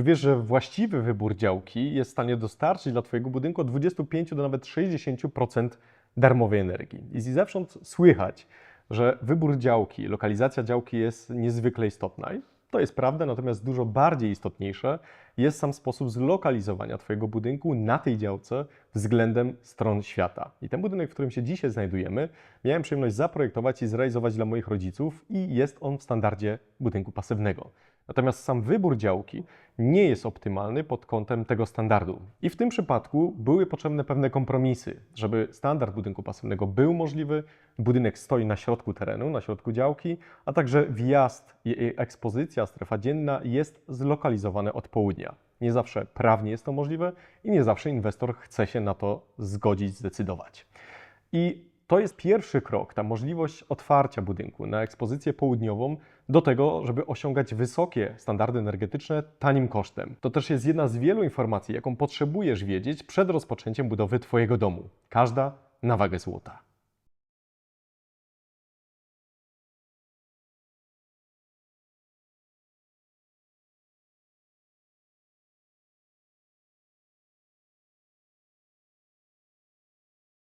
Czy wiesz, że właściwy wybór działki jest w stanie dostarczyć dla Twojego budynku od 25 do nawet 60% darmowej energii? I zewsząd słychać, że wybór działki, lokalizacja działki jest niezwykle istotna. I to jest prawda, natomiast dużo bardziej istotniejsze jest sam sposób zlokalizowania Twojego budynku na tej działce względem stron świata. I ten budynek, w którym się dzisiaj znajdujemy, miałem przyjemność zaprojektować i zrealizować dla moich rodziców i jest on w standardzie budynku pasywnego. Natomiast sam wybór działki nie jest optymalny pod kątem tego standardu. I w tym przypadku były potrzebne pewne kompromisy, żeby standard budynku pasywnego był możliwy. Budynek stoi na środku terenu, na środku działki, a także wjazd i ekspozycja, strefa dzienna jest zlokalizowane od południa. Nie zawsze prawnie jest to możliwe i nie zawsze inwestor chce się na to zgodzić, zdecydować. I to jest pierwszy krok, ta możliwość otwarcia budynku na ekspozycję południową do tego, żeby osiągać wysokie standardy energetyczne tanim kosztem. To też jest jedna z wielu informacji, jaką potrzebujesz wiedzieć przed rozpoczęciem budowy Twojego domu. Każda na wagę złota.